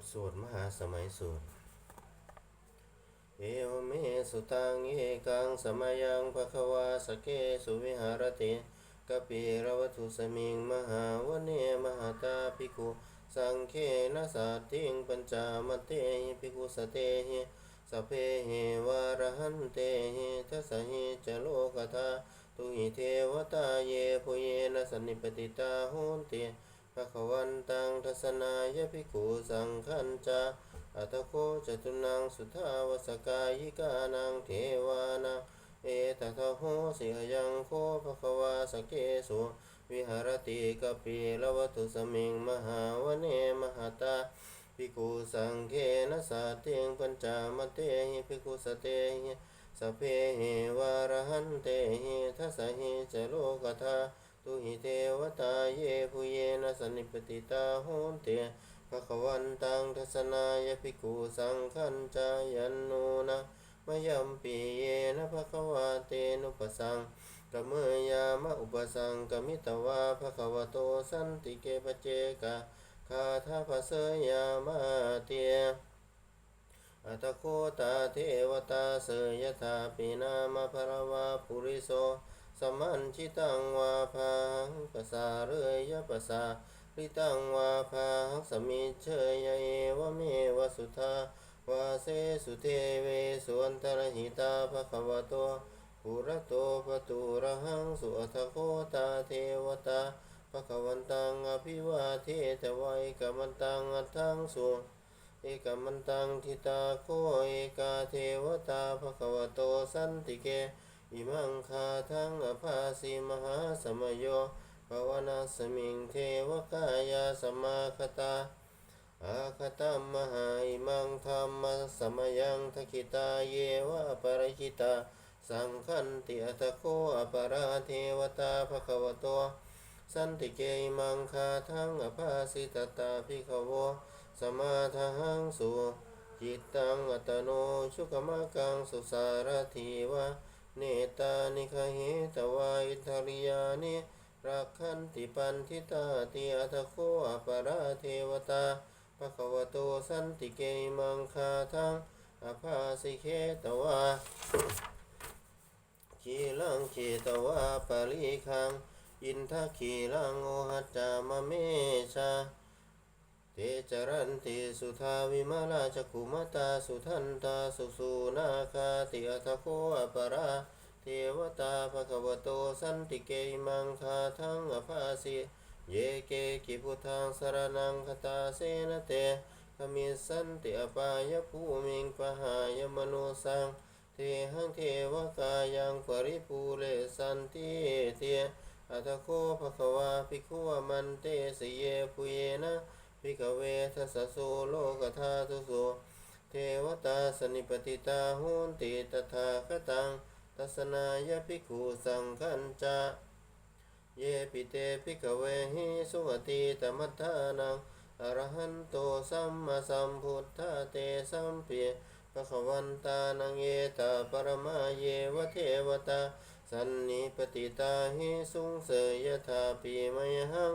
ทสวดมหาสมัยสูตร เอวเมสุตังเอกังสมัยังภควาสเกสุวิหารติกปิรวัตุสมิงมหาวเนมหาตาภิกขุสังเคนะสัตติงปัญจามเตหิภิกขุสเตหิสเพหิวารหันเตหิทัสสหิจโลกธาตุหิเทวตาเยปุเยนะสันนิปติตาโหนเต ภะควันตังทัสนายภิกขุสังขันจาอัตโคจตุนังสุทาวสกายิกานังเทวานังเอตตะโหสิยังโคภควาสเกสุวิหารติกปิลวัตุสมิงมหาวเนมหตาภิกขุสังเคนะสาเตงปัญจามเตหิภิกขุสเตหิสเพหิวารหันเตหิทัสหิจโลกธา ตุหิเทวตาเยภูเยนะสนนิปติตาโหนเตภะคะวันตังทัสนายภิกขุสังขันจายันโนนะมยัมปีเยนะภะคะวะเตนุปสังกเมยามะอุปสังกมิตวาภะคะวะโตสันติเกปเจกะคาทาภะเสยามะเตอัตโคตาเทวตาเสยถาปินามะภรวาปุริโส มันชิตังวาพังปะสาเรยยะปะสาริตังวาภาสมิเชยเอวเมวสุธาวาเสสุเทเวสวนตรหิตาภควโตปุระโตปตุระหังสุอัทโคตาเทวตาภควันตังอภิวาเทตวัยกมันตังอัตถังสุเอกมันตังทิตาโคเอกาเทวตาภควโตสันติเก อิมังคาทังอภาสีมหาสมโยภาวนาสมิงเทวกายาสมาคตาอาคตัมมหาอิมังธรรมสมยังทคิตาเยวะปริคิตา สังขันติอัตโคอปราเทวตาภควโตสันติเกอิมังคาทังอภาสิตตาภิกขโวสมาทังสุจิตตังอัตโนชุกมะกังสุสารทีวะ เนตานิคหิตวาอิทริยานิรักขันติปันทิตาติอัตโคอปราเทวตาภควโตสันติเกมังคาทังอภาสิเคตวาขีลังขีตวาปริคัง อินทขีลังโอหัจจามะเมชา เตจรันติสุทาวิมาลาจักุมตาสุทันตาสุสุนาคาติอัตโคอปราเทวตาภควโตสันติเกมังคาทังอภาสิเยเกกิพุทธังสารนังคตาเสนเตขมิสันติอปายภูมิงปหายมโนสังเทหังเทวกายังปริภูเรสันติเตอัตโคภควาภิกขุมันเตสเยปุเยนะ ภิกเวทัสสะโสโลกธาตุโสเทวตาสนิปติตาโหนติตถาคตังทัศนายภิกขุสังขันจะเยปิเตภิกเวหิสุขติตมัฏฐานังอรหันโตสัมมาสัมพุทธาเตสัมเปียภควันตานังเยตาปรมาเยวเทวตาสันนิปติตาหิสุงเสยยถาปีมยหัง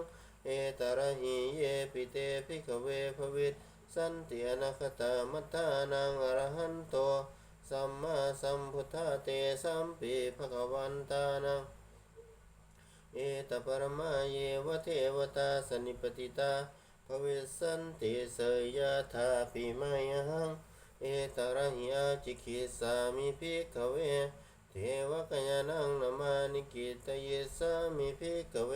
อตระหิเยปิเตภิกขเวภวิตสันติอนาคตามัฏฐานังอรหันโตสัมมาสัมพุทธาเตสัมปีภควันตานังเอตปรมาเยวเทวตาสนิปติตาภเวสันติเสยยะธาปิมายหังเอตระหิอาจิคิสามิภิกขเวเทวกยานังนามานิกิตเยสามิภิกขเว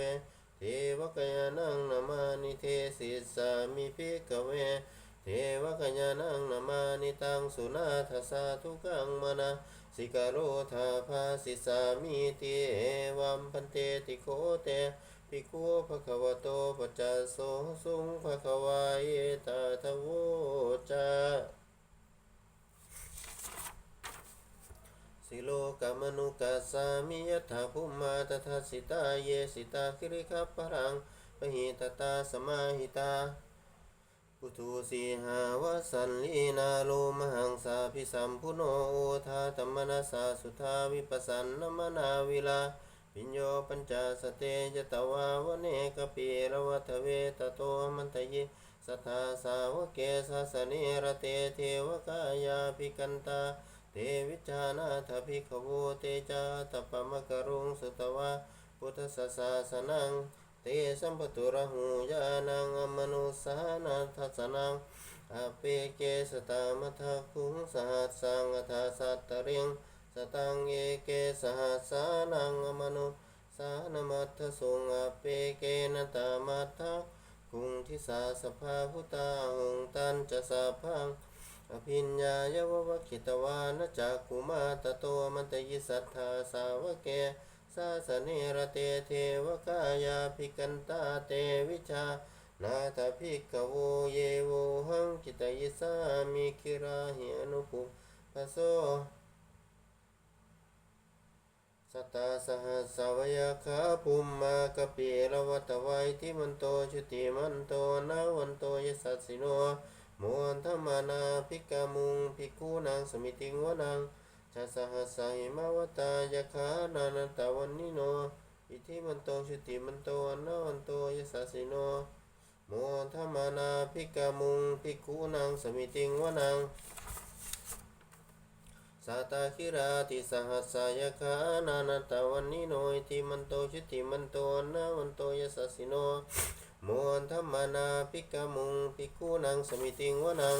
เทวกยานังนามานิเทศิสามิภิกขเว เทวกยานังนามานิตังสุนาทสาทุกังมนะสิกาโรธาภาสิสามิติเอวัมพันเตติโคเตภิกขุภควโตปจจสโสสุงภควายตาทโวจา สิโลกามนุกัสสามิยถาภุมาตถาสิตาเยสิตาคิริคัปะรังปหิตตาสมาหิตาพุทุสีหาวสันลีนาโลมหังสาพิสัมพุโนโอทาธรรมนาสาสุทาวิปัสสันนมนาวิลาปิญโยปัญจสเตยตวาวเนกปีระวัทเวตโตมันตเยสัทธาสาวเกสสเนระเตเทวกายาภิกันตา เตวิจานาถภิกขโวเตจาตปมกรุงสุตวะพุทธสสาสนัง เตสัมปตุระหูยานังอมนุสานาทัสนังอเปเกสตามะทคุงสหัสสังอทาสัตตเริงสตังเยเกสหัสานังอมนุสานมัทธสุงอเปเกนตามัทธคุงทิสาสภาพุตาหงตันจะสาพัง อภิญญายววคิตวานจักกุมาตโตมันตยิสัทธาสาวเกสาสเนระเตเทวกายาภิกันตาเตวิชานาตภิกขโวเยโวหังกิตยิสามิคิราหิอนุปุปโสสตาสหสาวยาคาภูมมากปีละวัตวัยที่มันโตชุติมันโตนาวันโตยสัสสิโน มวนธรรมานาภิกามุงภิกขุนางสมิติงวนังจะสหัสหิมาวตายาคานานันตวันนิโน อิทิมันโตชุติมันโตนาวันโตยสัสิโนมวนธรรมานาภิกามุงภิกขุนางสมิติงวนังสัตาคิราติสหัสายคานานาตวันนิโนอิติมันโตชิติมันโตนาวันโตยสัสสิโน มวนธรรมานาภิกามุงภิกขุนังสมิติงวนัง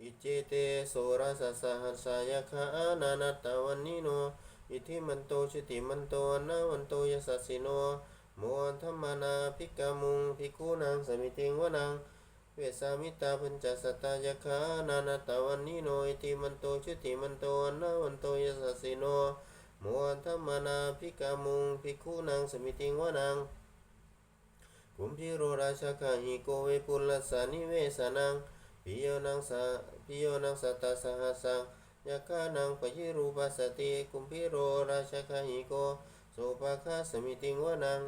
อิจิเตโสรสสหัสสายคานานาตาวันนิโนอิทิมันโตชิติมันโตนาวันโตยสัสสิโนมวนธรรมานาภิกามุงภิกขุนังสมิติงวนัง เวสามิตาปัญจสัตตายคานานาตาวันนิโนอิติมันโตชุติมันโตนาวันโตยสัสสิโนมวนธรรมานาภิกามุงภิกขุนังสมิติงวนังกุมพิโรราชกาหิโกเวปุลลสานิเวสานังปิโยนังสาปิโยนังสัตตาสหัสสังยาคานังปยิรูปัสสติกุมพิโรราชกาหิโกโสภาคาสมิติงวนัง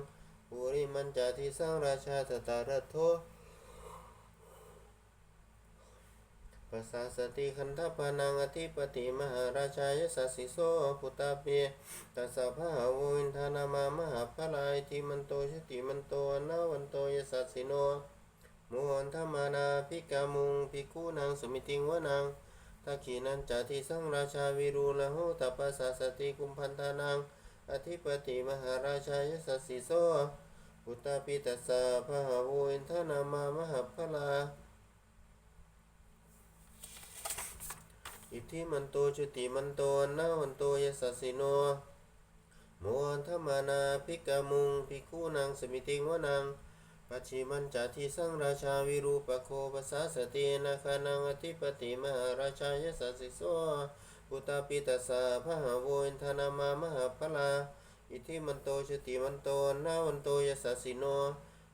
ปุริมันจาทิสังราชาตตารโท ปัสสาสติคันธปนังอธิปติมหาราชายสัสสิโสพุตาเปียตัสสะภะหาวินทานามามหาภลายติมันโตชติมันโตนาวันโตยสัสสิโนมุหันธมานาภิกามุงภิกขุนางสมิติงวนังทักขีนันจาทิสังราชาวิรูละโหตปัสสาสติกุมพันธานังอธิปติมหาราชายสัสสิโสพุตาปิตัสสะพะหาวุินทนามามหาพลา อิทธิมันโตชุติมันโตนาวันโตยสัสสิโนโมหันธมานาภิกามุงภิกขุนางสมิติงวนังปัจฉิมันจาทิสังราชาวิรูปโคปัสสาสตินาคานังอธิปติมหาราชายสัสสิโสปุตตาปิตัสสะพะหาโวินทนามามหาพลาอิทิมันโตชติมันโตนาวันโตยสัสสิโน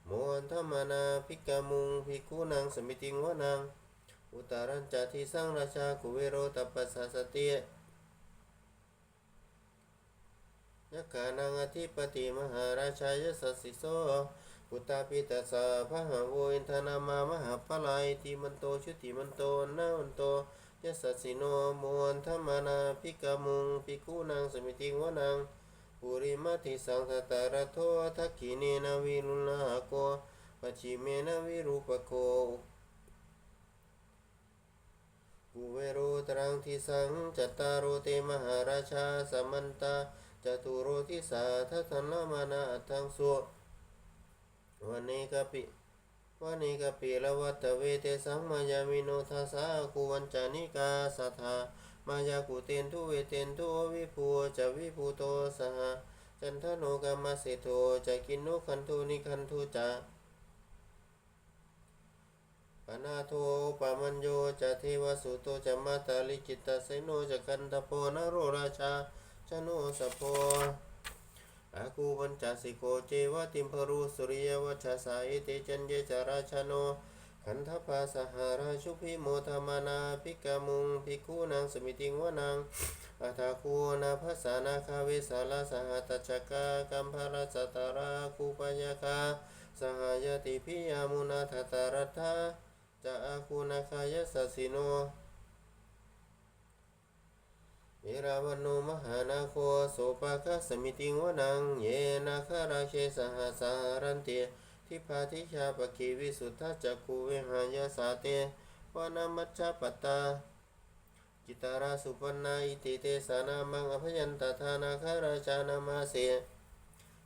โมหันธมานาภิกามุงภิกขุนางสมิติงวนัง อุตารัญจาทิสังราชากุเวโรตัปปัสสะสติยักขานังอธิปติมหาราชายสัสสิโสปุตตาปิตัสสะพะหาโวอินทนามามหาพลาอิทิมันโตชุติมันโตนาวันโตยสสสสิโนมวนธรรมานาภิกามุงภิกขุนางสมิติงวนังปุริมาติสังทตารโททักขิเนนาวิรุณหโกปชิเมนาวิรูปโก เวโรตรังทิสังจัตตารโรเตมหาราชาสัมมันตาจตุโรทิสาทัตนามานาอังสุวันนี้กปิวานิกปิละวัตเวเตสังมายามิโนทัสสะกุวันจานิกาสัทธามายากุเตนทุเวเตนทุวิภูจะวิภูโตสหจันทโนกามเสโทจะกินนุคันทุนิคันทุจะ นาโทปามันโยจะเทวสุโตจะมาตาลิจิตตเสโนจะกันตโพนโรราชาชโนสโพอากูปัญจสิโกเจวติมพรุสุริยวัชสายเตจันเยจาราชโนขันธปาสหาราชุพิโมธมานาภิกามุงภิกขุนางสมิติงวนังอัตาคูนาภาษานาคาเวสาลาสหัตจกากัมภาราสตาราคูปยาคาสหายติพิยามุนาทตารัตถา จะอาคูนาคายสัสิโนเอราวันโนมหานาโคโสปะคสมิติงวนัง เยนาคาราเคสหสารันเตทิพาทิชาปคีวิสุทธจักขูเวหายาสาเตวานามัจจปตตาจิตาราสุปันนาอิติเตสานามังอภยันตทานาคาราชานามาเส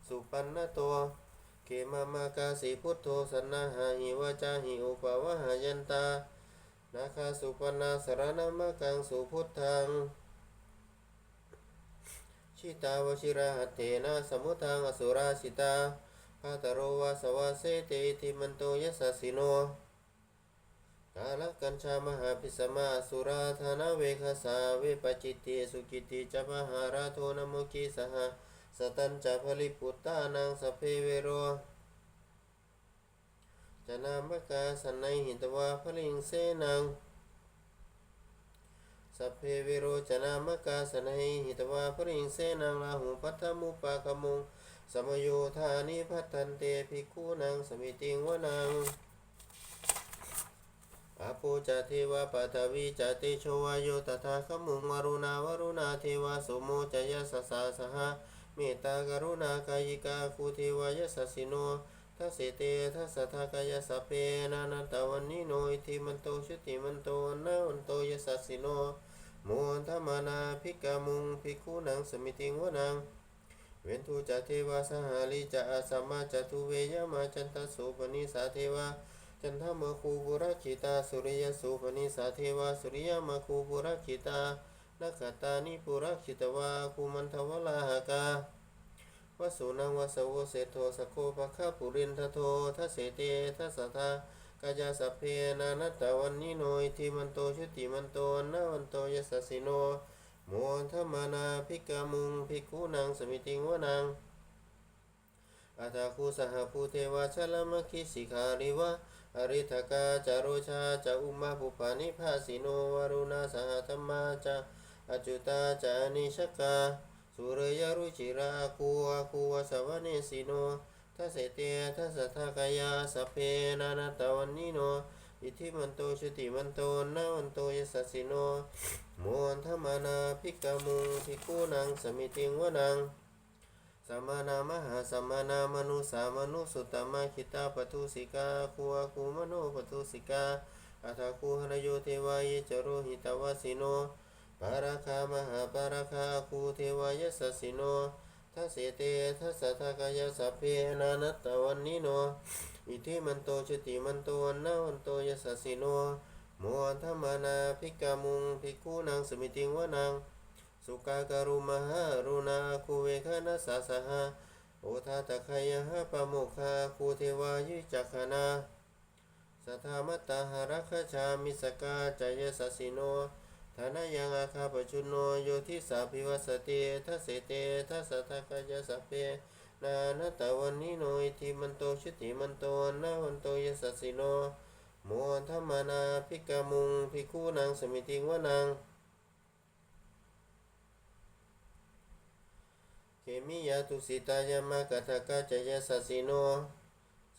สุปันนโต เกมามากาสีพุทโธสันนาหาหิวาจาหิอุปวะหายันตา นาคาสุปนาสารนามกังสุพุทธัง ชิตาวชิระหัตเถนะสมุทังอสุราชิตาภาตโรวาสวาเสเตติมันโตยสสสิโนกาลกัญชามหาพิสมาสุราธนาเวคสาเวปจิตติสุกิติจัปหาราโทนโมกีสห สตัญจะผลิปุตตานังสพเพเวโรจนามกาสันในหิตวาพลิงเสนังสัพเพเวโรจนามกาสนัยหิตวาปริงเสนังลาหุพัทธมุปากมุงสมโยธานิพัตตันเตภิกขุนังสมิติงวนังอาปูจเทวาปัทวีจเตโชวโยตถาคมุงวรุณาวรุณาเทวาสมโมจยสสาสหะ เมตตากรุณากายิกาคูเทวายสสิโนทัสเตทัสทากายสเพนานันตวันนิโนอิทิมันโตชุติมันโตนาวันโตยสสิโนโมทมนาภิกามุงภิกขุนังสมิติงวนัง เวนทูจะเทวาสหาลิจะอาสัมมาจะทุเวยมาจันตสุปนิสาเทวาจันทมคูบุระขิตาสุริยสุปนิสาเทวาสุริยมคูบุระขิตา นักตานิปุระขิตวาคูมันทวลาหกาวสุนังวสโวเสโทสโคปะคะปุรินทโททัสเสเตทัสสทากายาสัพเพนานัตตวันนิโนอิทิมันโตชุติมันโตนาวันโตยสสิโนโมทมานาภิกามุงภิกขุนังสมิติงวนังอาตาคูสหภูเทวาชลมคิสิขาริวะอริทกาจารุชาจาอุมาปุปานิภาสิโนวรุณาสหธรรมาจา อจุตาจานิชกาสุรยรุจิราคูอาคูวสวเนสิโนทัสเสเตทัสทากายาสัเพนานาตวันนิโนอิทิมันโตชุติมันโตนาวันโตยสัสสิโนโมนธมานาภิกามุงภิกขุนังสมิติงวนังสมานามหาสมานามนุสามนุสุตตมะคิตาปทุสิกาคูอาคูมโนปทุสิกาอัตถคูหรโยเทวายจโรหิตวสิโน ปาราคามหาปาราคาคูเทวายสัสสิโนทัสเสเตทัสสะทากายสัพเพนานัตตวันนิโน อิทิมันโตชติมันโตนาวันโตยสัสสิโนโมธรรมานาภิกามุงภิกขุนังสมิติงวนังสุกากรุมหารุณาคูเวคานัสสะสหะโอทาตะคายหะปะโมคาคูเทวายุจักขณาสัทธามัตตาหารัคชามิสกาจายสัสสิโน ฐานะยังอาคาปชุนโนโยทิสาภิวัสติทัสเตทัสทากายสัพเพนานาตาวันนิโนอิทิมันโตชุติมันโตนาวันโตยสัสสิโนโมธรรมนาภิกามุงภิกขุนังสมิติวนังเขมิยาตุสิตายามะกัทกาจยสัสสิโน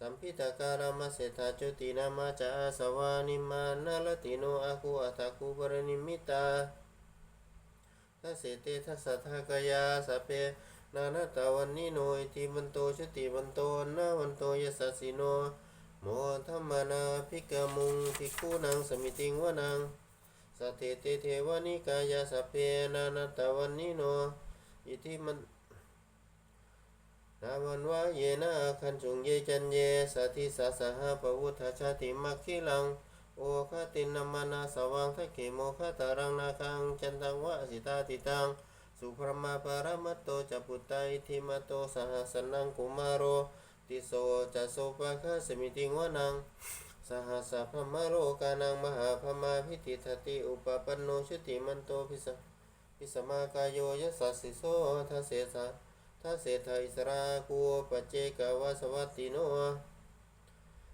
สัมพิตาการามเสถาจุตินามาจาอาสวานิมานาลติโนอาคูอัตคูปรนิมิตาทัสเตทัสทากยาสเพนานาตาวันนิโนอิทิมันโตชติมันโตนาวันโตยสัสสิโนโมธรรมนาภิกมุงภิกขุนังสมิติงวนังสัทเทเตเทวานิกายาสัเพนานาตาวันนิโนอิทิมัน นาวันวะเยนะคันจุงเยจันเยสัทิสาสหปวุฒชาติมัคคิลัง โอคตินนามานาสวังทักเขโมคตารังนาคังจันตังวะสิตาติตัง สุพรมาปารมัตโตจัปุตตาอิทิมาโตสหสนังกุมารโรติโสจะโสปะคะสมิติงวนัง สหัสพมโรกานังมหาพมาพิติทติอุปปันโนชุติมันโตพิสพิสมากายโยยสัสสิโสทัสเสสะ ทัสเสทาอิสราคูปเจกวสวัตติโน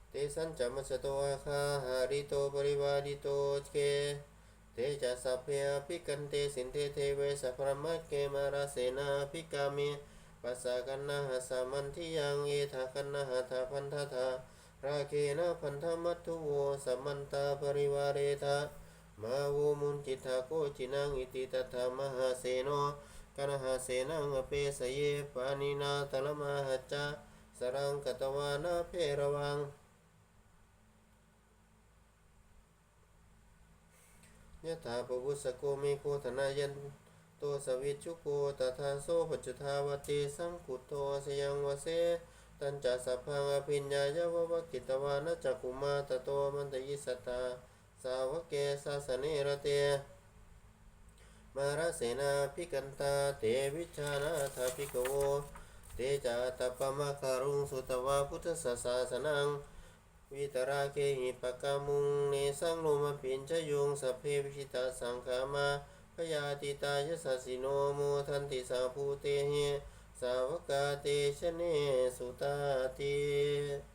เตสัญจมัสโตอาคาหาริโตปริวาริโตเกเตจะสัพเพอภิกันเตสินเทเทเวสัพพมะเกมาราเสนาภิกามิปัสสะกันนะหะสามันทิยังเอทากันนะหะทาพันธทาราเคนะพันธมัตถุโวสัมมันตาปริวาเรทามาวุมุนจิตาโกจินังอิติตถามหาเสโน กนหาเสนังอเปสเยปานินาตละมาหจาสรังกตวานาเพระวังยะถาปุสโกเมโคธนายันโตสวิชุโกตถาโซปจุทาวติสังกุโตสยังวเสตัญจสัพพังอภิญญายะวะวกิตวานจักุมาตโตมันตยิสตา สาวเกสาสเนระเต มาราเสนาพิกันตาเตวิชานาทาภิกโว เตจาตปมะคารุงสุตวาพุทธสสาสนัง วิตราเกหิปกามุงเนสังโลมปินชยุงสเพวิชิตาสังขามาพยาติตายสสสิโนโมทันติสาภูเตหิสาวกาเตชะเนสุตาติ